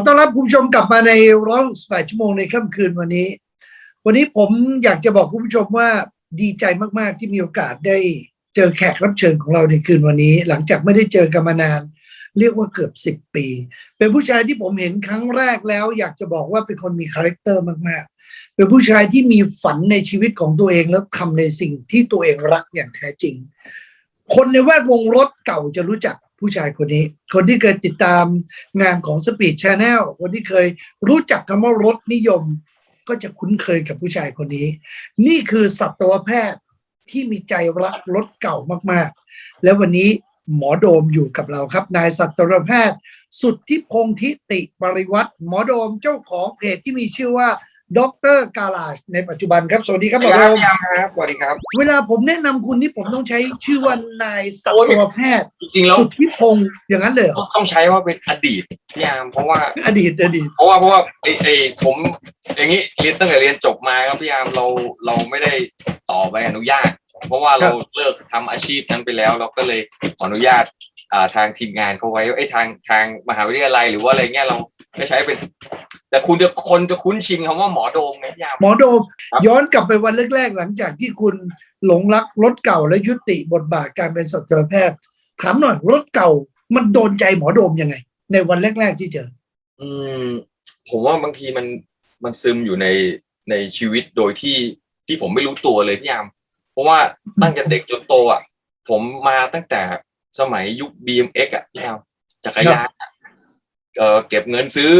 ขอต้อนรับคุณผู้ชมกลับมาในร้อยสชั่วโมงในค่ำคืนวันนี้ วันนี้ผมอยากจะบอกคุณผู้ชมว่าดีใจมากๆที่มีโอกาสได้เจอแขกรับเชิญของเราในคืนวันนี้ หลังจากไม่ได้เจอกันมานาน เรียกว่าเกือบสิบปี เป็นผู้ชายที่ผมเห็นครั้งแรกแล้ว อยากจะบอกว่าเป็นคนมีคาแรคเตอร์มากๆ เป็นผู้ชายที่มีฝันในชีวิตของตัวเองแล้วทำในสิ่งที่ตัวเองรักอย่างแท้จริง คนในแวดวงรถเก่าจะรู้จัก ผู้ชายคนนี้ คนที่เคยติดตามงานของ Speed Channel คนที่เคยรู้จักคำว่ารถนิยม ก็จะคุ้นเคยกับผู้ชายคนนี้ นี่คือสัตวแพทย์ที่มีใจรักรถเก่ามากๆ และวันนี้หมอโดมอยู่กับเราครับ นายสัตวแพทย์ สุดที่พงษ์ทิติปริวัติหมอโดมเจ้าของเพจที่มีชื่อว่า ด็อกเตอร์กาลาชในปัจจุบันครับ สวัสดีครับหมอโดมพี่ยามครับสวัสดีครับ เวลาผมแนะนำคุณนี่ผมต้องใช้ชื่อว่านายสัตวแพทย์จริงๆแล้วสุดที่พงษ์อย่างนั้นเลยเหรอต้องใช้ว่าเป็นอดีตพี่ยามเพราะว่า อดีตอดีต เพราะว่าเพราะว่าไอไอผมอย่างนี้เรียนตั้งแต่เรียนจบมาครับพี่ยามเราเราไม่ได้ต่อใบอนุญาต เพราะว่าเราเลิกทำอาชีพนั้นไปแล้ว เราก็เลยขออนุญาตอ่าทางทีมงานเขาไว้ไอ้ยทางทางมหาวิทยาลัยหรือว่าอะไรเงี้ยเราไม่ใช้เป็น แต่คุณจะคนจะคุ้นชินคำว่าหมอโดมไงพี่ยาม หมอโดม ครับย้อนกลับไปวันแรกๆ หลังจากที่คุณหลงรักรถเก่าและยุติบทบาทการเป็นสัตวแพทย์ถามหน่อยรถเก่ามันโดนใจหมอโดมยังไง ในวันแรกๆที่เจอ อืม ผมว่าบางทีมันมันซึมอยู่ในในชีวิตโดยที่ที่ผมไม่รู้ตัวเลยพี่ยาม เพราะว่าตั้งแต่เด็กจนโตอะ ผมมาตั้งแต่สมัยยุค BMX อะพี่ยามจักรยานอะเออเก็บเงินซื้อ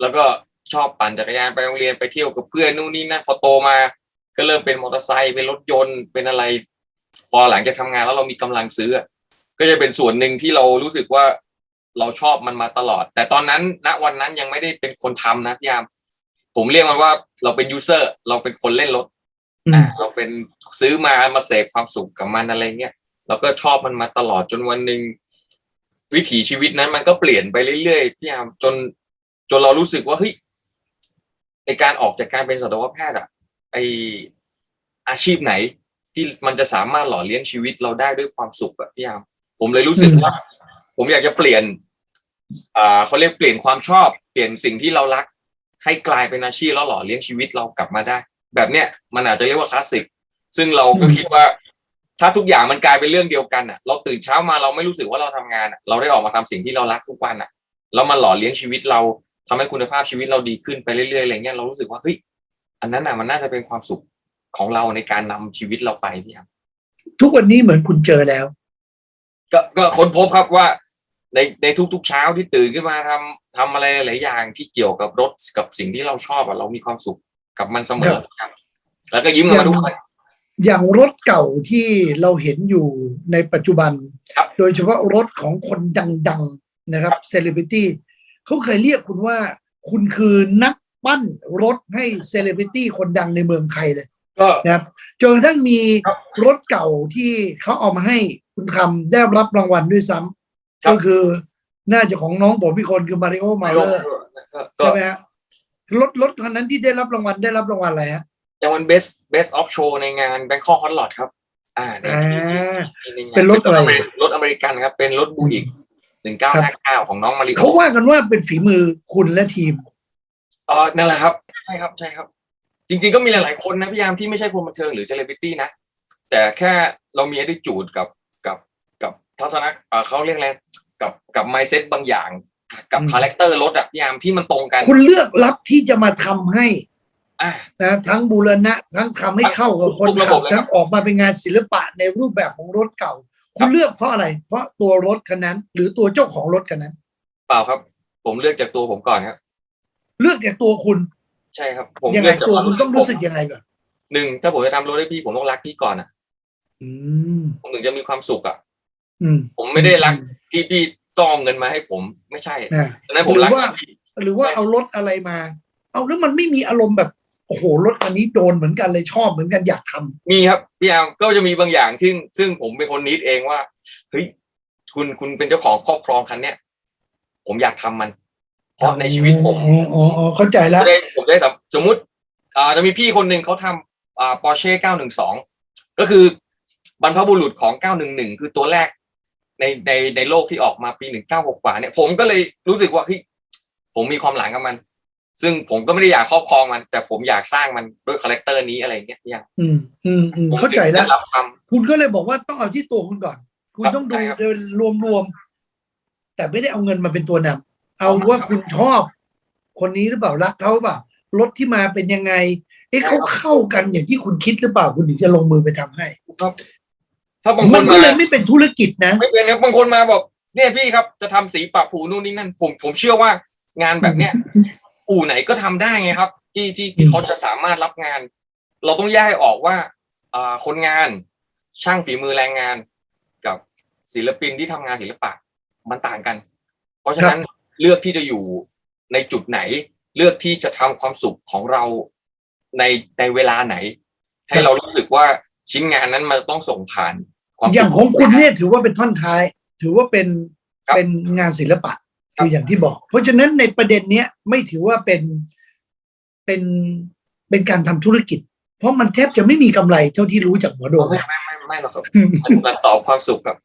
แล้วก็ชอบปั่นจักรยานไปโรงเรียนไปเที่ยวกับเพื่อนนู่นนี่นั่นพอโตมา ก็เริ่มเป็นมอเตอร์ไซค์เป็นรถยนต์เป็นอะไร พอหลังจากทำงานแล้วเรามีกำลังซื้ออะก็จะเป็นส่วนหนึ่งที่เรารู้สึกว่าเราชอบมันมาตลอด แต่ตอนนั้นณวันนั้นยังไม่ได้เป็นคนทำนะพี่ยาม ผมเรียกมันว่าเราเป็นยูเซอร์เราเป็นคนเล่นรถอืมอ่าเราเป็นซื้อมามาเสพความสุขกับมันอะไรเงี้ยเราก็ชอบมันมาตลอดจนวันหนึ่งวิถีชีวิตนั้นมันก็เปลี่ยนไปเรื่อยๆพี่ยามจนจ นเรารู้สึกว่าเฮ้ยในการออกจากการเป็นสัตวแพทย์อะไออาชีพไหน ที่มันจะสามารถหล่อเลี้ยงชีวิตเราได้ด้วยความสุขอะพี่ยามผมเลยรู้สึกว่า ผมอยากจะเปลี่ยนอ่าเขาเรียกเปลี่ยนความชอบ เปลี่ยนสิ่งที่เรารัก ให้กลายเป็นอาชีพแล้วหล่อเลี้ยงชีวิตเรากลับมาได้ แบบเนี้ยมันอาจจะเรียกว่าคลาสสิกซึ่งเราก็คิดว่า ถ้าทุกอย่างมันกลายเป็นเรื่องเดียวกันอะ เราตื่นเช้ามาเราไม่รู้สึกว่าเราทำงานอะเราได้ออกมาทำสิ่งที่เรารักทุกวันอะแล้วมันหล่อเลี้ยงชีวิตเรา ทำให้คุณภาพชีวิตเราดีขึ้นไปเรื่อยๆอะไรเงี้ยเรารู้สึกว่าเฮ้ยอันนั้นอะมันน่าจะเป็นความสุขของเราในการนำชีวิตเราไปพี่ครับทุกวันนี้เหมือนคุณเจอแล้ว ก็ก็ค้นพบครับว่า ในในทุกๆเช้าที่ตื่นขึ้นมาทำทำอะไรหลายอย่างที่เกี่ยวกับรถกับสิ่งที่เราชอบอะเรามีความสุขกับมันเสมอครับ แล้วก็ยิ้มกันมาทุกวันอย่างรถเก่าที่เราเห็นอยู่ในปัจจุบันครับโดยเฉพาะรถของคนดัง ๆ นะครับเซเลบริตี้ เขาเคยเรียกคุณว่า คุณคือนักปั้นรถให้เซเลบริตี้คนดังในเมืองไทยเลยก็นะครับจนกระทั่งมีครับรถเก่าที่เขาเอามาให้คุณทำได้รับรางวัลด้วยซ้ำครับก็คือน่าจะของน้องผมพี่คนคือมาริโอมาเลอร์ก็ใช่ไหมฮะรถรถคันนั้นที่ได้รับรางวัลได้รับรางวัลอะไรฮะอย่างวัน best best of show ในงาน Bangkok Hot Rod ครับ อ่าในอ่าที่ที่ใงาเป็นรถอะไรรถอเมริกันครับ เป็นรถบูอิก หนึ่งเก้าห้าเก้าของน้องมาริโอเขาว่ากันว่าเป็นฝีมือคุณและทีม เออนั่นแหละครับใช่ครับใช่ครับ จริง ๆก็มีหลายๆคนนะพี่ยามที่ไม่ใช่คนบันเทิงหรือเซเลบริตี้นะ แต่แค่เรามี attitude กับกับกับทัศนะเอ่อเขาเรียกอะไรกับกับไมเซ็ตบางอย่าง กับอืม คาแรคเตอร์รถอะพี่ยามที่มันตรงกันคุณเลือกรับที่จะมาทำให้อ่านะทั้งบูรณะ ทั้งทำให้เข้ากับคนทุกระขับบบเลยครับ ทั้งออกมาเป็นงานศิลปะในรูปแบบของรถเก่า ครัคุบณเลือกเพราะอะไร เพราะตัวรถคันนั้น หรือตัวเจ้าของรถคันนั้น เปล่าครับ ผมเลือกจากตัวผมก่อนครับ เลือกจากตัวคุณใช่ครับ ผมยังไงเลือกจากตัวความคุณต้องรู้สึกยังไงก่อนหนึ่งถ้าผมจะทำรถให้พี่ผมต้องรักพี่ก่อนอะ อืม ผมถึงจะมีความสุขอะ อืมผมไม่ได้รักที่พี่ต้องเอาเงินมาให้ผมไม่ใช่อ่า ดังนั้นผมหรือรักว่า พี่ หรือว่าเอารถอะไรมา เอาแล้วมันไม่มีอารมณ์แบบ โอ้โหรถคันนี้โดนเหมือนกันเลยชอบเหมือนกันอยากทำมีครับพี่อาร์มก็จะมีบางอย่างซึ่งซึ่งผมเป็นคนนิดเองว่าเฮ้ยคุณคุณเป็นเจ้าของครอบครองคันเนี้ยผมอยากทำมัน เพราะในชีวิตผมอ๋ออ๋ออ๋อเข้าใจแล้วจะได้ผมจะได้สำสมมุติอ่าจะมีพี่คนหนึ่งเขาทำอ่าปอร์เช่912ก็คือบรรพบุรุษของ911คือตัวแรกในในในโลกที่ออกมาปี196กว่าเนี่ย ผมก็เลยรู้สึกว่าเฮ้ยผมมีความหลังกับมัน ซึ่งผมก็ไม่ได้อยากครอบครองมัน แต่ผมอยากสร้างมันด้วยคาแรคเตอร์นี้อะไรอย่างเงี้ยพี่ยามอืมอืมอืมผมเข้าใจแล้วถึงได้รับคคุณก็เลยบอกว่าต้องเอาที่ตัวคุณก่อน คุณครับต้องดูใช่ครับโดยรวมๆแต่ไม่ได้เอาเงินมาเป็นตัวนำเอาเอามาว่าคุณชอบ คนนี้หรือเปล่ารักเขาเปล่ารถที่มาเป็นยังไง เอ๊ะใช่เขาครับเข้ากันอย่างที่คุณคิดหรือเปล่าคุณถึงจะลงมือไปทำให้ำถ้าบางคมันนก็มาเลยไม่เป็นธุรกิจนะไม่เป็นครับบางคนมาบอกเนี่ยพี่ครับจะทำสีปะผูนู่นนี่นั่นผมผมเชื่อว่างานแบบเนี้ย อู่ไหนก็ทำได้ไงครับ ที่ที่ที่อืมเขาจะสามารถรับงาน เราต้องแยกให้ออกว่าอ่าคนงานช่างฝีมือแรงงาน กับศิลปินที่ทำงานศิลปะมันต่างกัน เพราะฉะนั้นเลือกที่จะอยู่ในจุดไหน เลือกที่จะทำความสุขของเราในในเวลาไหน ให้เรารู้สึกว่าชิ้นงานนั้นมันต้องส่งผ่านความอย่างสุขของคุณเนี่ยถือว่าเป็นท่อนท้าย ถือว่าเป็นครับเป็นงานศิลปะ ครับคืออย่างที่บอก เพราะฉะนั้นในประเด็นเนี้ยไม่ถือว่าเป็นเป็นเป็นการทำธุรกิจ เพราะมันแทบจะไม่มีกำไรเท่าที่รู้จากหมอโดมไม่ไม่ไม่ไม่หรอกครับมันมันตอบความสุขครับ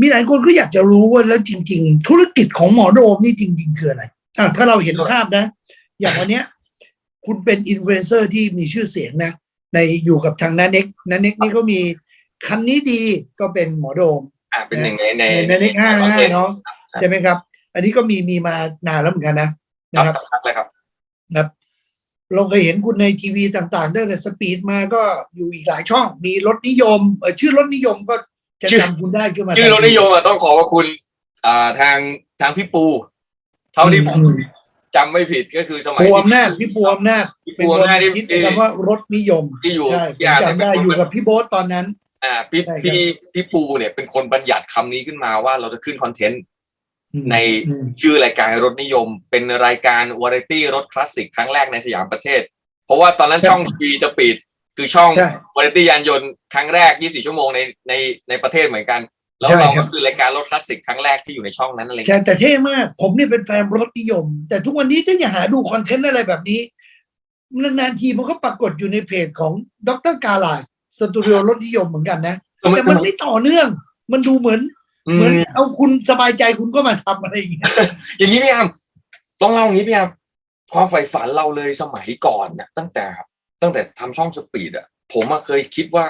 มีหลายคนก็อยากจะรู้ว่าแล้วจริง ๆ ธุรกิจของหมอโดมนี่จริง ๆ คืออะไรอะถ้าเราเห็นภาพนะ อย่างวันเนี้ย คุณเป็นอินฟลูเอนเซอร์ที่มีชื่อเสียงนะในอยู่กับทางนันเน็กนันเน็กนี่ก็มีคันนี้ดีก็เป็นหมอโดมอ่าเป็นหนึ่งในในในนันเน็กห้าในห้าประทศเนาะใช่ไหมครับ อันนี้ก็มีมีมานานแล้วเหมือนกันนะครันะบครับสักพักเลยครับครับเราเคยเห็นคุณในทีวีต่างๆตั้งแต่สปีดมาก็อยู่อีกหลายช่อง มีรถนิยมเออชื่อรถนิยมก็จะชื่อจำคุณได้ขึ้นมาชื่อรถนิยมอะต้องขอว่าคุณอ่าทางทางพี่ปู เท่าที่ผมอืมจำไม่ผิดก็คือสมัยปูที่อำนาจพี่ปูอำนาจพี่เป็นปูคนอำนาจที่คิดที่คำว่ารถนิยมที่อยู่ใช่ผมยาจำได้เป็นคนอยู่กับพี่โบ๊ทตอนนั้น อ่าพี่ใช่ครับพี่พี่ปูเนี่ยเป็นคนบัญญัติคำนี้ขึ้นมาว่าเราจะขึ้นคอนเทนต์อืม ในอืมชื่อรายการรถนิยม เป็นรายการวาไรตี้รถคลาสสิกครั้งแรกในสยามประเทศ เพราะว่าตอนนั้นช่องทีสปีดคือช่องใช่วาไรตี้ยานยนต์ครั้งแรก 24 ชั่วโมงในในในประเทศเหมือนกัน แล้วใช่เราครัก็บคือรายการรถคลาสสิกครั้งแรกที่อยู่ในช่องนั้นอะไรใช่เงี้ยแต่เท่มาก ผมเนี่ยเป็นแฟนรถนิยม แต่ทุกวันนี้ถ้าอยากหาดูคอนเทนต์อะไรแบบนี้นานๆทีมันก็ปรากฏอยู่ในเพจของดรกาลาสตูดิโอรถนิยมเหมือนกันนะสมัยแต่มันไม่ต่อเนื่อง มันดูเหมือนอื เหมือนมเอาคุณสบายใจคุณก็มาทำอะไรอย่างเงี้ยอย่างนี้พี่ยามต้องเล่าอย่างนี้พี่ยามความใฝ่ฝันเราเลยสมัยก่อนเนี่ยตั้งแต่ตั้งแต่ทำช่องสปีดอะผมอะเคยคิดว่า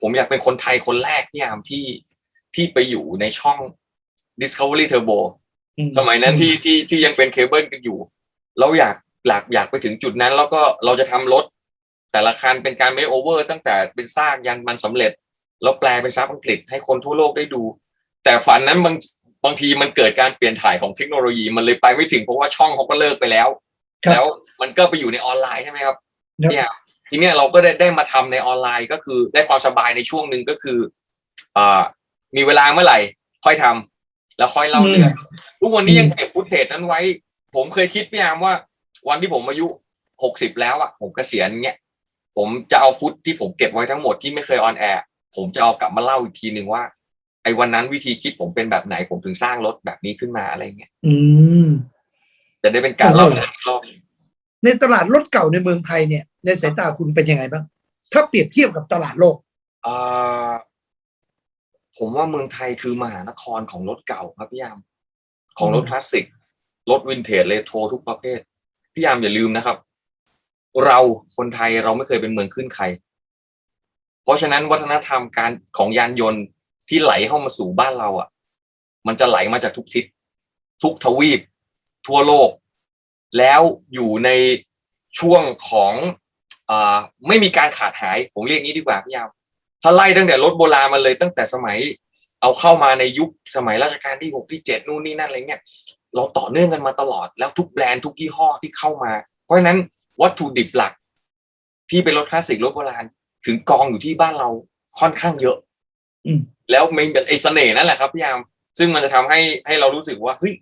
ผมอยากเป็นคนไทยคนแรกพี่ยามที่ที่ไปอยู่ในช่อง Discovery Turbo สมัยนั้นที่ที่ที่ยังเป็นเคเบิลกันอยู่ เราอยากอยากอยากไปถึงจุดนั้น แล้วก็เราจะทำรถ แต่ละคันเป็นการ make over ตั้งแต่เป็นซากยันมันสำเร็จ แล้วแปลเป็นซับอังกฤษให้คนทั่วโลกได้ดู แต่ฝันนั้นบางบางทีมันเกิดการเปลี่ยนถ่ายของเทคโนโลยีมันเลยไปไม่ถึงเพราะว่าช่องเขาก็เลิกไปแล้ว ครับแล้วมันก็ไปอยู่ในออนไลน์ใช่ไหมครับครับ เนี่ยทีเนี้ยเราก็ได้ได้มาทำในออนไลน์ก็คือได้ความสบายในช่วงหนึ่งก็คืออ่ามีเวลาเมื่อไหร่ ค่อยทำแล้วค่อยเล่าเรื่อง ทุกวันนี้ยังเก็บฟุตเทจนั้นไว้ ผมเคยคิดพี่ยามว่าวันที่ผมอายุหกสิบแล้วอะผมเกษียณเงี้ยผมจะเอาฟุตที่ผมเก็บไว้ทั้งหมดที่ไม่เคยออนแอร์ผมจะเอากลับมาเล่าอีกทีหนึ่งว่า ไอ้วันนั้นวิธีคิดผมเป็นแบบไหนผมถึงสร้างรถแบบนี้ขึ้นมาอะไรเงี้ยอืมจะได้เป็นการเล่าเรื่องอีกรอบในตลาดรถเก่าในเมืองไทยเนี่ย ในสายตาคุณเป็นยังไงบ้าง ถ้าเปรียบเทียบกับตลาดโลกอ่าผมว่าเมืองไทยคือมหานครของรถเก่าครับพี่ยาม ของรถอืมคลาสสิกรถวินเทจเรโทรทุกประเภทพี่ยามอย่าลืมนะครับ เราคนไทยเราไม่เคยเป็นเมืองขึ้นใคร เพราะฉะนั้นวัฒนธรรมการของยานยนต์ ที่ไหลเข้ามาสู่บ้านเราอะ มันจะไหลมาจากทุกทิศทุกทวีป ทั่วโลก แล้วอยู่ในช่วงของอไม่มีการขาดหาย ผมเรียกงี้ดีกว่าพี่ยามถ้าไล่ตั้งแต่รถโบราณมาเลยตั้งแต่สมัย เอาเข้ามาในยุคสมัยรัชกาลที่หกที่เจ็ดนู่นนี่นั่นอะไรเงี้ยเราต่อเนื่องกันมาตลอดแล้วทุกแบรนด์ทุกยี่ห้อที่เข้ามา เพราะฉะนั้นวัตถุดิบหลัก ที่เป็นรถคลาสสิกรถโบราณถึงกองอยู่ที่บ้านเราค่อนข้างเยอะ แล้วมันเป็นไอ้เสน่ห์นั่นแหละครับพี่ยาม ซึ่งมันจะทำให้ให้เรารู้สึกว่าเฮ้ย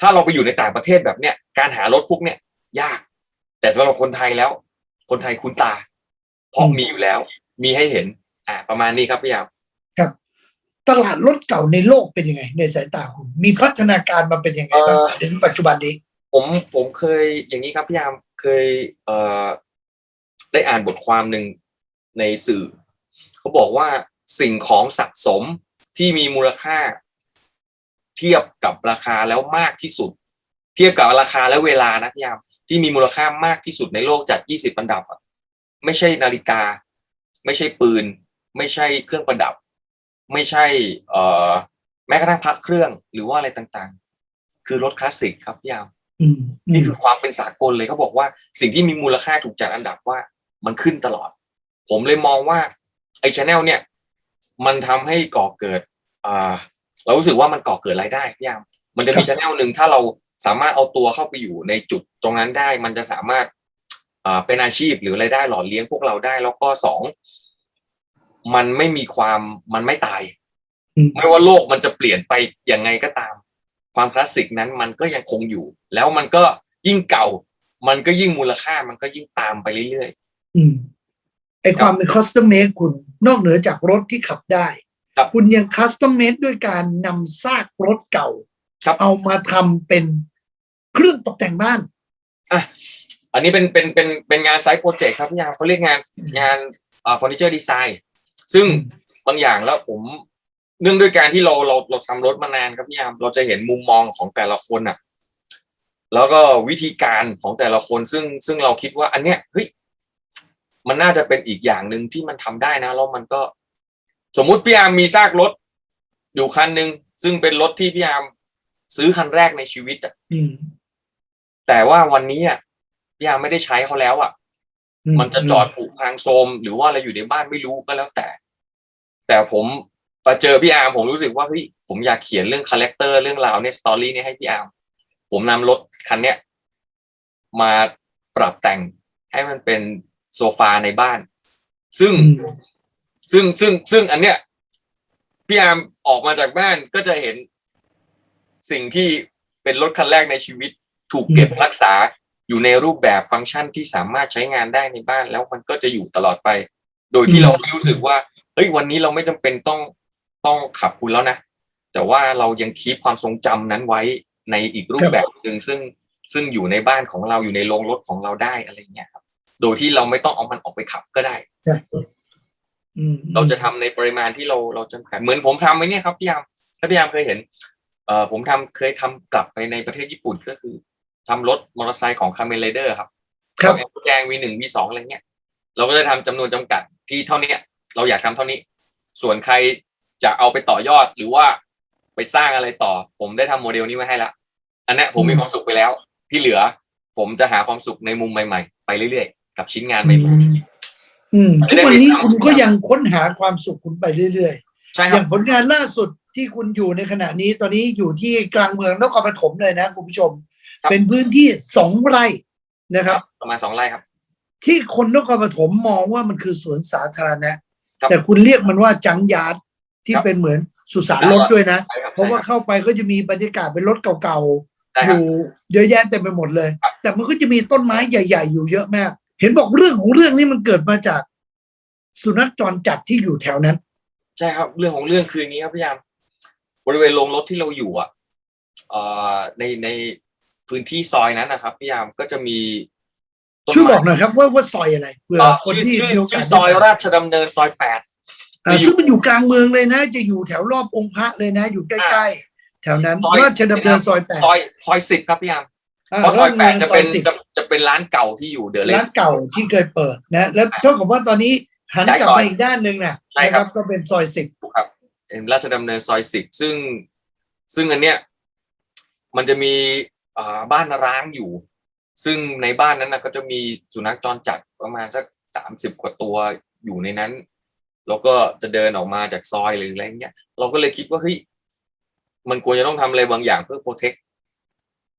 ถ้าเราไปอยู่ในต่างประเทศแบบเนี้ยการหารถพวกเนี้ยยาก แต่สำหรับคนไทยแล้ว คนไทยคุ้นตาเพราะอืมมีอยู่แล้ว มีให้เห็น อ่า ประมาณนี้ครับพี่ยามตลาดรถเก่าในโลกเป็นยังไง ในสายตาคุณมีพัฒนาการมาเป็นยังไงบ้างเอ่อถึงปัจจุบันนี้ ผมผมเคยอย่างนี้ครับพี่ยามเคย เอ่อได้อ่านบทความหนึ่งในสื่อ เขาบอกว่า สิ่งของสะสมที่มีมูลค่า เทียบกับราคาแล้วมากที่สุด เทียบกับราคาและเวลานะพี่ยามที่มีมูลค่ามากที่สุดในโลกจาก20อันดับอะไม่ใช่นาฬิกา ไม่ใช่ปืน ไม่ใช่เครื่องประดับ ไม่ใช่ เอ่อแม้กระทั่งพักเครื่องหรือว่าอะไรต่างๆ คือรถคลาสสิกครับพี่ยามอืมนี่คือความเป็นสากลเลยเขาบอกว่าสิ่งที่มีมูลค่าถูกจัดอันดับว่ามันขึ้นตลอด ผมเลยมองว่าไอ้ชแนลเนี่ย มันทำให้ก่อเกิดอ่าเรารู้สึกว่ามันก่อเกิดรายได้พี่ยามมันจะมีชแนลหนึ่งถ้าเราสามารถเอาตัวเข้าไปอยู่ในจุดตรงนั้นได้ มันจะสามารถอ่าเป็นอาชีพหรือรายได้หล่อเลี้ยงพวกเราได้ แล้วก็สองมันไม่มีความมันไม่ตายอืมไม่ว่าโลกมันจะเปลี่ยนไปยังไงก็ตาม ความคลาสสิกนั้นมันก็ยังคงอยู่ แล้วมันก็ยิ่งเก่า มันก็ยิ่งมูลค่ามันก็ยิ่งตามไปเรื่อยอืม ไอความเป็นคอสตอมเมดคุณนอกเหนือจากรถที่ขับได้ครับคุณยังคัสตอมเมดด้วยการนำซากรถเก่าๆครับเอามาทำเป็นเครื่องตกแต่งบ้านอะอันนี้เป็นเป็นเป็นเป็นงานไซต์โปรเจกต์ครับพี่ยามเขาเรียกงานงานอ่าเฟอร์นิเจอร์ดีไซน์ซึ่งบางอย่างแล้วผมเนื่องด้วยการที่เราเราเราทำรถมานานครับพี่ยามเราจะเห็นมุมมองของแต่ละคนอะ แล้วก็วิธีการของแต่ละคนซึ่งซึ่งเราคิดว่าอันเนี้ยเฮ้ย มันน่าจะเป็นอีกอย่างหนึ่งที่มันทำได้นะแล้วมันก็ สมมุติพี่ยามมีซากรถ อยู่คันหนึ่งซึ่งเป็นรถที่พี่ยามซื้อคันแรกในชีวิตอะอืมแต่ว่าวันนี้อะพี่ยามไม่ได้ใช้เขาแล้วอะ มันจะจอดผูกพังโทรมหรือว่าอะไรอยู่ในบ้านไม่รู้ก็แล้วแต่ แต่ผมไปเจอพี่อาร์มผมรู้สึกว่าเฮ้ยผมอยากเขียนเรื่องคาแรคเตอร์เรื่องราวเนี่ยสตอรี่เนี่ยให้พี่อาร์มผมนำรถคันเนี้ยมาปรับแต่งให้มันเป็น โซฟาในบ้าน ซึ่งอืมซึ่งซึ่งซึ่งอันเนี้ยพี่อาร์มออกมาจากบ้านก็จะเห็นสิ่งที่เป็นรถคันแรกในชีวิต ถูกเก็บรักษาอยู่ในรูปแบบฟังก์ชันที่สามารถใช้งานได้ในบ้านแล้วมันก็จะอยู่ตลอดไป โดยที่เราไม่รู้สึกว่าเฮ้ยวันนี้เราไม่จำเป็นต้องต้องขับคุณแล้วนะ แต่ว่าเรายังคีปความทรงจำนั้นไว้ในอีกรูปแบบหนึ่งซึ่งซึ่งอยู่ในบ้านของเราอยู่ในโรงรถของเราได้อะไรเงี้ยครับ โดยที่เราไม่ต้องเอามันออกไปขับก็ได้อืมเราจะทำในปริมาณที่เราเราจำกัดเหมือนผมทำไว้เนี่ยครับพี่ยามถ้าพี่ยามเคยเห็น เอ่อผมทำเคยทำกลับไปในประเทศญี่ปุ่นก็คือทำรถมอเตอร์ไซค์ของคาเมนไรเดอร์ครับครับแอปแดงวีหนึ่งวีสองอะไรเงี้ยเราก็จะทำจำนวนจำกัดที่เท่าเนี้ยเราอยากทำเท่านี้ ส่วนใครจะเอาไปต่อยอดหรือว่าไปสร้างอะไรต่อ ผมได้ทำโมเดลนี้ไว้ให้ละอันเนี้ยผมมีความสุขไปแล้ว ที่เหลือ ผมจะหาความสุขในมุมใหม่ ๆ ไปเรื่อยๆ กับชิ้นงานใหม่อืมจะทุกได้วันไม่นี้ซ้ำคุณก็ยังค้นหาความสุขคุณไปเรื่อยๆ ใช่ๆคอรับย่างผลงานล่าสุดที่คุณอยู่ในขณะนี้ตอนนี้อยู่ที่กลางเมืองนครปฐมเลยนะคุณผู้ชม เป็นพื้นที่สองไร่นะครับ ประมาณสองไร่ครับ ที่คนนครปฐมมองว่ามันคือสวนสาธารณะครับแต่คุณเรียกมันว่าจังยาร์ดที่ครับเป็นเหมือนสุสานรถด้วยนะใช่ครับเพราะว่าเข้าไปก็จะมีบรรยากาศเป็นรถเก่าใช่ๆอครับยู่เยอะแยะเต็มไปหมดเลยครับแต่มันก็จะมีต้นไม้ใหญ่ ๆ อยู่เยอะมาก เห็นบอกเรื่องของเรื่องนี้มันเกิดมาจาก สุนัขจรจัดที่อยู่แถวนั้น ใช่ครับ เรื่องของเรื่องคืออย่างนี้ครับพี่ยามบริเวณโรงรถที่เราอยู่อะเอ่อในในพื้นที่ซอยนั้นนะครับพี่ยามก็จะมีต้นช่วยไม้บอกหน่อยครับว่าว่าซอยอะไรเพื่อเอ่อคนชื่อที่ชื่อมีโอกาชื่สอซอยราชดำเนินซอยแปดอ่าจะอยู่ซึ่งมันอยู่กลางเมืองเลยนะ จะอยู่แถวรอบองค์พระเลยนะ อยู่ใกล้ๆแถวนั้นซอยราชดำเนินซอยแปดซอยซอยสิบครับพี่ยามอ่า เพราะซอยแปดจะเป็นซอยสิบจะจะเป็นร้านเก่าที่อยู่เดอะเลร้านเก่าที่เคยเปิดนะ แล้วเท่ากับว่าตอนนี้หันกลับย้ายซอยมาอีกด้านหนึ่งนะใช่นะครับ ก็เป็นซอยสิบครับเป็นราชดำเนินซอยสิบซึ่งซึ่งอันเนี้ยมันจะมีอ่าบ้านร้างอยู่ ซึ่งในบ้านนั้นนะก็จะมีสุนัขจรจัดประมาณสักสามสิบกว่าตัวอยู่ในนั้น แล้วก็จะเดินออกมาจากซอยหรืออะไรเงี้ย เราก็เลยคิดว่าเฮ้ยมันควรจะต้องทำอะไรบางอย่างเพื่อโปรเทค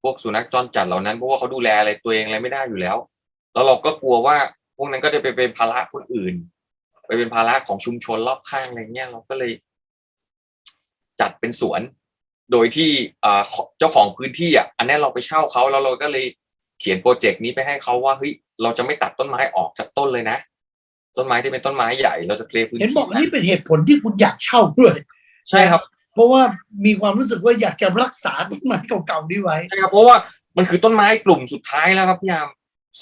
พวกสุนัขจรจัดเหล่านั้นเพราะว่าเขาดูแลอะไรตัวเองอะไรไม่ได้อยู่แล้ว แล้วเราก็กลัวว่าพวกนั้นก็จะไปเป็นภาระคนอื่น ไปเป็นภาระของชุมชนรอบข้างอะไรเงี้ยเราก็เลย จัดเป็นสวน โดยที่อ่าเจ้าของพื้นที่อะอันนี้เราไปเช่าเขาแล้วเราก็เลยเขียนโปรเจกต์นี้ไปให้เขาว่าเฮ้ยเราจะไม่ตัดต้นไม้ออกจากต้นเลยนะ ต้นไม้ที่เป็นต้นไม้ใหญ่เราจะเคลียร์พื้นเห็นที่บอกอันนี้เป็นเหตุผลที่คุณอยากเช่าด้วย ใช่ครับ เพราะว่ามีความรู้สึกว่าอยากจะรักษาต้นไม้เก่าๆนี้ไว้ใช่ครับเพราะว่ามันคือต้นไม้กลุ่มสุดท้ายแล้วครับพี่ยาม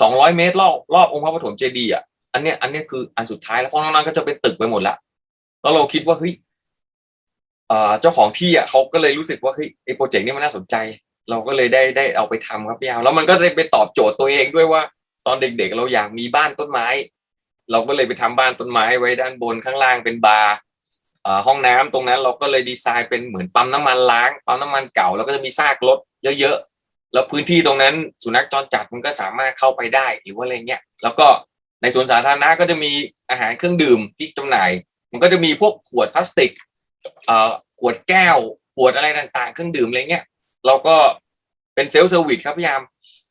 สองร้อยเมตรรอบรอบองค์พระปฐมเจดีย์อะอันเนี้ยอันเนี้ยคืออันสุดท้ายแล้วเพราะนอกนั้นก็จะเป็นตึกไปหมดล้วแล้วเราคิดว่าเฮ้ยเจ้าของที่อะเขาก็เลยรู้สึกว่าเฮ้ยไอ้โปรเจกต์นี้มันน่าสนใจ เราก็เลยได้ได้เอาไปทำครับพี่ยามแล้วมันก็ได้ไปตอบโจทย์ตัวเองด้วยว่า ตอนเด็กๆ เราอยากมีบ้านต้นไม้ เราก็เลยไปทำบ้านต้นไม้ไว้ด้านบนข้างล่างเป็นบาร์ ห้องน้ำตรงนั้นเราก็เลยดีไซน์เป็นเหมือนปั๊มน้ำมันล้างปั๊มน้ำมันเก่าแล้วก็จะมีซากรถเยอะๆแล้วพื้นที่ตรงนั้นสุนัขจรจัดมันก็สามารถเข้าไปได้หรือว่าอะไรเงี้ยแล้วก็ในสวนสาธารณะก็จะมีอาหารเครื่องดื่มที่จำหน่าย มันก็จะมีพวกขวดพลาสติกเอขวดแก้วขวดอะไรต่างๆ เครื่องดื่มอะไรเงี้ยเราก็เป็นเซลล์เซอร์วิสครับพยายาม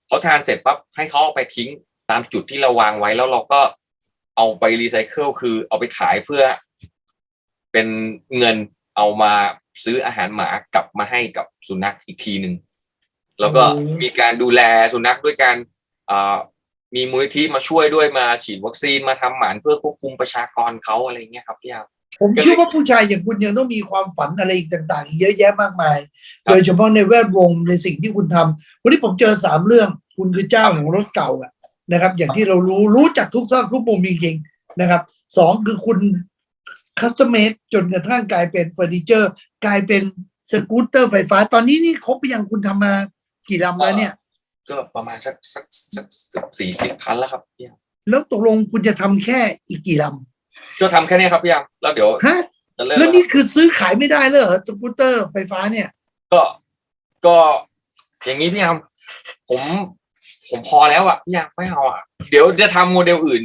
เขาทานเสร็จปั๊บให้เขาเอาไปทิ้งตามจุดที่เราวางไว้แล้วเราก็เอาไปรีไซเคิลคือเอาไปขายเพื่อ เป็นเงินเอามาซื้ออาหารหมากลับมาให้กับสุนัขอีกทีหนึ่งแล้วก็อืมมีการดูแลสุนัขด้วยการเอ่อมีมูลนิธิมาช่วยด้วยมาฉีดวัคซีนมาทำหมันเพื่อควบคุมประชากรเขาอะไรเงี้ยครับพี่ยามผมก็เลยเชื่อว่าผู้ชายอย่างคุณยังต้องมีความฝันอะไรอีกต่างๆอีกเยอะแยะมากมายครับโดยเฉพาะในแวดวงในสิ่งที่คุณทำวันนี้ผมเจอสามเรื่อง คุณคือเจ้าของรถเก่าอะนะครับ อย่างที่เรารู้รู้จักทุกซอกทุกมุมจริงๆนะครับสองคือคุณ คัสตอมเมดจนกระทั่งกลายเป็นเฟอร์นิเจอร์ กลายเป็นสกูตเตอร์ไฟฟ้า ตอนนี้นี่ครบไปยังคุณทำมากี่ลำแล้วเนี่ย ก็ประมาณสักสักสักสักสี่สิบคันแล้วครับพี่ยามแล้วตกลงคุณจะทำแค่อีกกี่ลก็ทำแค่เนี้ยครับพี่ยามแล้วเดี๋ยวำฮะ จะเริ่มแล้วนี่คือซื้อขายไม่ได้เลยเหรอสกูตเตอร์ไฟฟ้าเนี่ย ก็ก็อย่างนี้พี่ยามผมผมพอแล้วอะพี่ยามไม่เอาอะเดี๋ยวจะทำโมเดลอื่น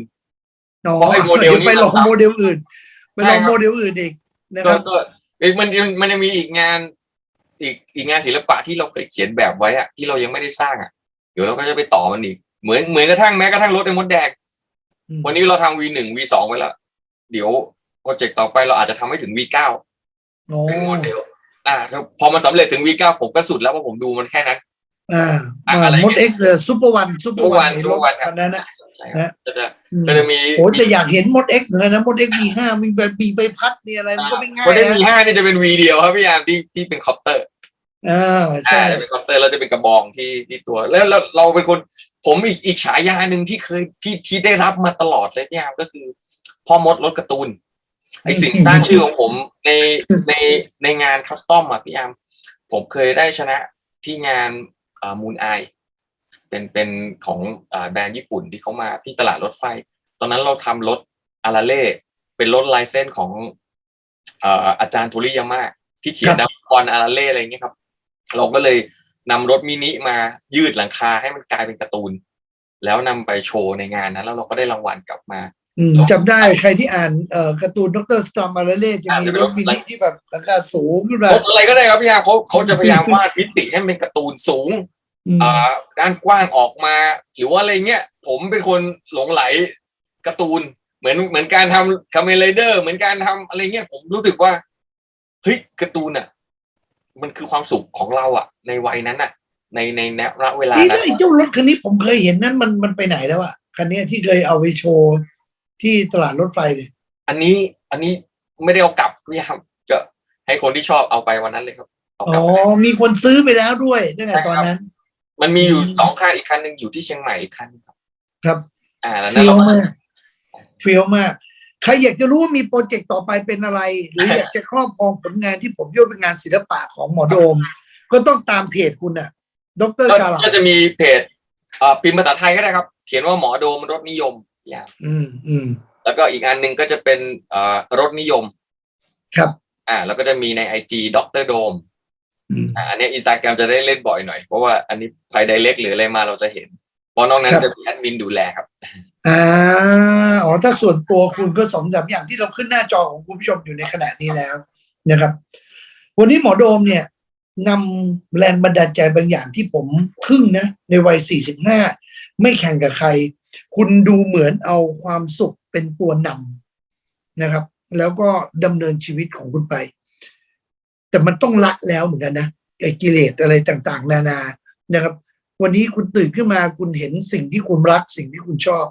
อ๋อเพราะไอ้โมเดลนี้ไปลองมันโมเดลอื่น ไปลองใช่ครับโมเดลอื่นอีกนะคก็รับก็เอ้ยมันมันมันจะมีอีกงานอีกอีกงานศิลปะที่เราเคยเขียนแบบไว้อะที่เรายังไม่ได้สร้างอะเดี๋ยวเราก็จะไปต่อมันอีก เหมือนเหมือนกระทั่งแม้กระทั่งรถไอ้มดแดงอืมวันนี้เราทำ V หนึ่ง V สองไว้แล้ว เดี๋ยวโปรเจกต์ต่อไปเราอาจจะทำให้ถึง V เก้าโอ้เป็นโมเดลอ่าถ้าพอมันสำเร็จถึง V เก้าผมก็สุดแล้วเพราะผมดูมันแค่นั้นอ่าอะอะไรมดเอ็กซ์เลยซูเปอร์วันซูเปอร์วัน Super One ครับอันนั้นนะ ใช่ครับก็จะอืมก็จะมีโอ้แต่อยากเห็นมดเอ็กซ์เหมือนกันนะมดเอ็กซ์มีห้ามีแบบมีใบพัดมีอะไรมันก็ไม่ง่ายวันนี้มีนะห้านี่จะเป็นวีเดียวครับพี่ยามที่ที่เป็นคอปเตอร์อ่าใช่ใช่จะเป็นคอปเตอร์แล้วจะเป็นกระบองที่ที่ตัว แล้วแล้วเราเป็นคนผมอีกอีกฉายาหนึ่งที่เคยที่ที่ได้รับมาตลอดเลยพี่ยามก็คือพ่อมดรถการ์ตูนไอสิ่งสร้างชื่อของผมในในในงานคัสตอมอะพี่ยามผมเคยได้ชนะที่งานมูนไอ เป็นเป็นของอ่าแบรนด์ญี่ปุ่นที่เขามาที่ตลาดรถไฟ ตอนนั้นเราทำรถอาราเล่เป็นรถลายเส้นของเอ่ออาจารย์โทริยามะที่เขียนดับบอลอาราเล่อะไรเงี้ยครับ เราก็เลยนำรถมินิมายืดหลังคาให้มันกลายเป็นการ์ตูน แล้วนำไปโชว์ในงานนั้นแล้วเราก็ได้รางวัลกลับมาอืมจำได้ใครที่อ่านเอ่อการ์ตูนดรสตอมมาเลเล่จะมีอ่าจะเป็นรรถถมินิที่แบบราคาสูงขึ้นมารถอะไรก็ได้ครับพี่ยาเขาเขาจะพยายามวาดมิติให้มันเป็นการ์ตูนสูง อืมอ่าด้านกว้างออกมาหรือว่าอะไรเงี้ยผมเป็นคนหลงไหลการ์ตูน เหมือนเหมือนการทำคาเมเลเดอร์ เหมือนการทำอะไรเงี้ยผมรู้สึกว่าเฮ้ยการ์ตูนอะ มันคือความสุขของเราอะ ในวัยนั้นอะ ในในณเวลานี่นั้นะนไอ้เจ้ารถคันนี้ผมเคยเห็นนั่นมันมันไปไหนแล้วอะคันเนี้ยที่เคยเอาไปโชว์ที่ตลาดรถไฟเนี่ยอันนี้อันนี้ไม่ได้เอากลับพี่ครับจะให้คนที่ชอบเอาไปวันนั้นเลยครับเอากอ๋ลัอบไปมีคนซื้อไปแล้วด้วยตั้งแต่ใช่ครับตอนนั้น มันมีอยู่อืมสองคันอีกคันหนึ่งอยู่ที่เชียงใหม่อีกคันครับ ครับ อ่าแล้วนั้นเฟี้ยวเราก็มากเฟี้ยวมาก ใครอยากจะรู้ว่ามีโปรเจกต์ต่อไปเป็นอะไร หรืออยากจะครอบครองผลงานที่ผมยกเป็นงานศิลปะของหมอโดม ก็ต้องตามเพจคุณน่ะ ดรก็กาลาก็จะมีเพจเอ่อพิมพ์ภาษาไทยก็ได้ครับ เขียนว่าหมอโดมรถนิยมอย่างอืมอืมแล้วก็อีกอันหนึ่งก็จะเป็นเอ่อรถนิยม ครับ อ่า แล้วก็จะมีในไอจีด็อกเตอร์โดม อืมอ่าอันนี้อินสตาแกรมจะได้เล่นบ่อยหน่อย เพราะว่าอันนี้ใครไดเรกหรืออะไรมาเราจะเห็นเพราะนอกนั้นครับจะมีแอดมินดูแลครับอ่าอ๋อถ้าส่วนตัวคุณก็สองสามอย่างที่เราขึ้นหน้าจอของคุณผู้ชมอยู่ในขณะนี้แล้วนะครับ วันนี้หมอโดมเนี่ยนำแรงบันดาลใจบางอย่างที่ผมทึ่งนะ ในวัย 45 ไม่แข่งกับใคร คุณดูเหมือนเอาความสุขเป็นตัวนำนะครับ แล้วก็ดำเนินชีวิตของคุณไป แต่มันต้องละแล้วเหมือนกันนะไอ้กิเลสอะไรต่างๆ นานานะครับ วันนี้คุณตื่นขึ้นมาคุณเห็นสิ่งที่คุณรักสิ่งที่คุณชอบ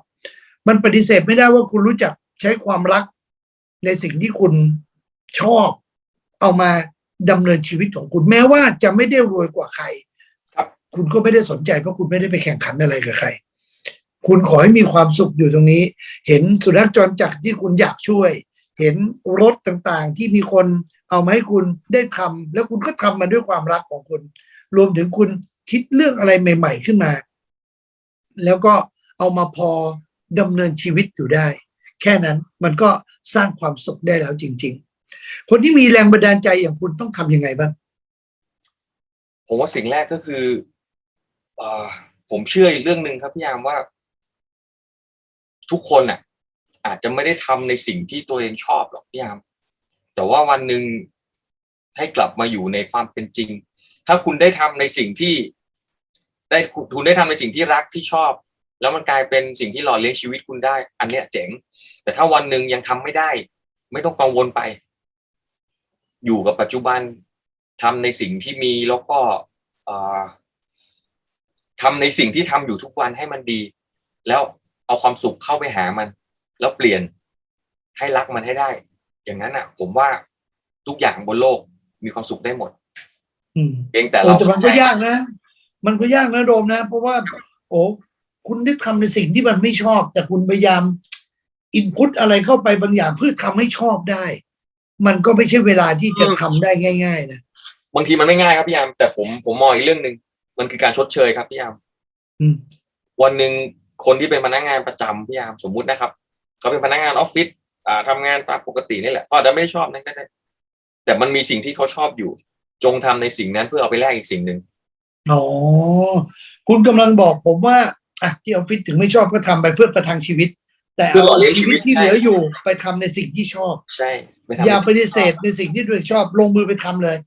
มันปฏิเสธไม่ได้ว่าคุณรู้จักใช้ความรักในสิ่งที่คุณชอบ เอามาดำเนินชีวิตของคุณแม้ว่าจะไม่ได้รวยกว่าใครครับ คุณก็ไม่ได้สนใจเพราะคุณไม่ได้ไปแข่งขันอะไรกับใคร คุณขอให้มีความสุขอยู่ตรงนี้ เห็นสุนัขจรจัดที่คุณอยากช่วย เห็นรถต่างๆ ที่มีคนเอามาให้คุณได้ทำแล้วคุณก็ทำมันด้วยความรักของคุณ รวมถึงคุณคิดเรื่องอะไรใหม่ ๆขึ้นมา แล้วก็เอามาพอดำเนินชีวิตอยู่ได้ แค่นั้นมันก็สร้างความสุขได้แล้วจริง ๆ คนที่มีแรงบันดาลใจอย่างคุณต้องทำยังไงบ้างผมว่าสิ่งแรกก็คือเอ่อผมเชื่ออีกเรื่องหนึ่งครับพี่ยามว่า ทุกคนอะ อาจจะไม่ได้ทำในสิ่งที่ตัวเองชอบหรอกพี่ยาม แต่ว่าวันหนึ่งให้กลับมาอยู่ในความเป็นจริง ถ้าคุณได้ทำในสิ่งที่ได้คุณได้ทำในสิ่งที่รักที่ชอบ แล้วมันกลายเป็นสิ่งที่หล่อเลี้ยงชีวิตคุณได้ อันเนี้ยเจ๋ง แต่ถ้าวันหนึ่งยังทำไม่ได้ ไม่ต้องกังวลไป อยู่กับปัจจุบันทำในสิ่งที่มีแล้วก็เอ่อทำในสิ่งที่ทำอยู่ทุกวันให้มันดี แล้วเอาความสุขเข้าไปหามัน แล้วเปลี่ยนให้รักมันให้ได้ อย่างนั้นอะ ผมว่าทุกอย่างบนโลกมีความสุขได้หมดอืมเพียงแต่โอ้เราแต่มันก็ยากนะ มันก็ยากนะโดมนะ เพราะว่า โอ้คุณได้ทำในสิ่งที่มันไม่ชอบ แต่คุณพยายามอินพุตอะไรเข้าไปบางอย่างเพื่อทำให้ชอบได้ มันก็ไม่ใช่เวลาที่จะทำได้ง่าย ๆ นะบางทีมันไม่ง่ายครับพี่ยาม แต่ผมผมมองอีกเรื่องหนึ่งมันคือการชดเชยครับพี่ยามอืมวันหนึ่งคนที่เป็นพนักงานประจำพี่ยามสมมุตินะครับ เขาเป็นพนักงานออฟฟิศอ่าทำงานตามปกตินี่แหละก็อาจจะไม่ได้ชอบนั่นก็ได้แต่มันมีสิ่งที่เขาชอบอยู่ จงทำในสิ่งนั้นเพื่อเอาไปแลกอีกสิ่งหนึ่งอ๋อคุณกำลังบอกผมว่าอะที่ออฟฟิศถึงไม่ชอบก็ทำไปเพื่อประทังชีวิต แต่เพื่อหล่อเอาเลี้ยงชีชีวิวิตตที่เหลืออยู่ไปทำในสิ่งที่ชอบ ใช่ไปทำอย่าในปฏิเสธในสิ่งที่ตัวเองชอบลงมือไปทำเลย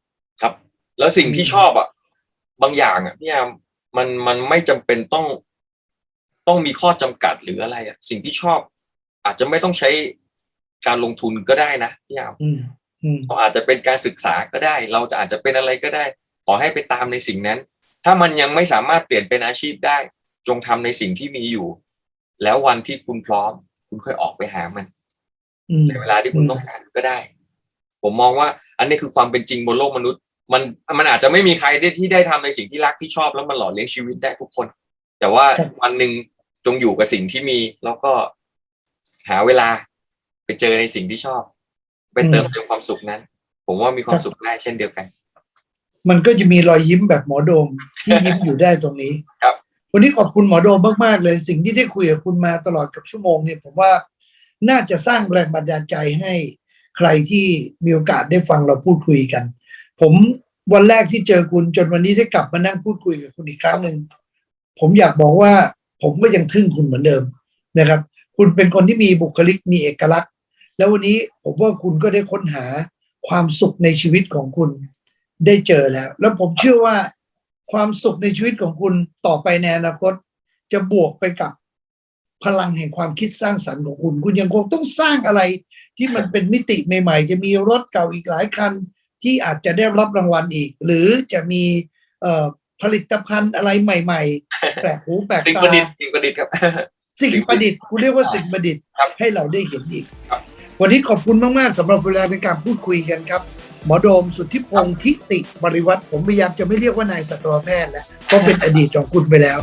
ครับ แล้วสิ่งที่ชอบอะ บางอย่างอะพี่ยามมันมันไม่จำเป็นต้อง ต้องมีข้อจำกัดหรืออะไรอะ สิ่งที่ชอบ อาจจะไม่ต้องใช้การลงทุนก็ได้นะพี่ยามอืมอืมอาจจะเป็นการศึกษาก็ได้ เราจะอาจจะเป็นอะไรก็ได้ ขอให้ไปตามในสิ่งนั้น ถ้ามันยังไม่สามารถเปลี่ยนเป็นอาชีพได้ จงทำในสิ่งที่มีอยู่ แล้ววันที่คุณพร้อม คุณค่อยออกไปหามันอืมในเวลาที่คุณต้องการก็ได้ ผมมองว่า อันนี้คือความเป็นจริงบนโลกมนุษย์ มันมันอาจจะไม่มีใครได้ที่ได้ทำในสิ่งที่รักที่ชอบแล้วมันหล่อเลี้ยงชีวิตได้ทุกคน แต่ว่าวันหนึ่งจงอยู่กับสิ่งที่มีแล้วก็ หาเวลาไปเจอในสิ่งที่ชอบ ไปเติมเต็มความสุขนั้น ผมว่ามีความสุขได้เช่นเดียวกัน มันก็จะมีรอยยิ้มแบบหมอโดมที่ยิ้มอยู่ได้ตรงนี้ครับ วันนี้ขอบคุณหมอโดมมากๆเลย สิ่งที่ได้คุยกับคุณมาตลอดกับชั่วโมงเนี่ยผมว่าน่าจะสร้างแรงบันดาลใจให้ใครที่มีโอกาสได้ฟังเราพูดคุยกัน ผมวันแรกที่เจอคุณจนวันนี้ได้กลับมานั่งพูดคุยกับคุณอีกครั้งหนึ่งผมอยากบอกว่าผมก็ยังทึ่งคุณเหมือนเดิมนะครับ คุณเป็นคนที่มีบุคลิกมีเอกลักษณ์ แล้ววันนี้ผมว่าคุณก็ได้ค้นหาความสุขในชีวิตของคุณได้เจอแล้ว แล้วผมเชื่อว่าความสุขในชีวิตของคุณต่อไปในอนาคต จะบวกไปกับพลังแห่งความคิดสร้างสรรค์ของคุณ คุณยังคงต้องสร้างอะไรที่มันเป็นมิติใหม่ ๆ จะมีรถเก่าอีกหลายคัน ที่อาจจะได้รับรางวัลอีก หรือจะมีผลิตภัณฑ์อะไรใหม่ ๆ แปลกหูแปลกสิ่งประดิษฐ์สิ่งประดิษฐ์ครับ สิ่งประดิษฐ์คุณเรียกว่าสิ่งประดิษฐ์ครับให้เราได้เห็นอีกครับวันนี้ขอบคุณมาก ๆสำหรับเวลาในการพูดคุยกันครับ หมอโดมสุทธิพงศ์ทิติบริวัตรผมพยายามจะไม่เรียกว่านายสัตวแพทย์แล้วเพราะเป็นอดีตของคุณไปแล้ว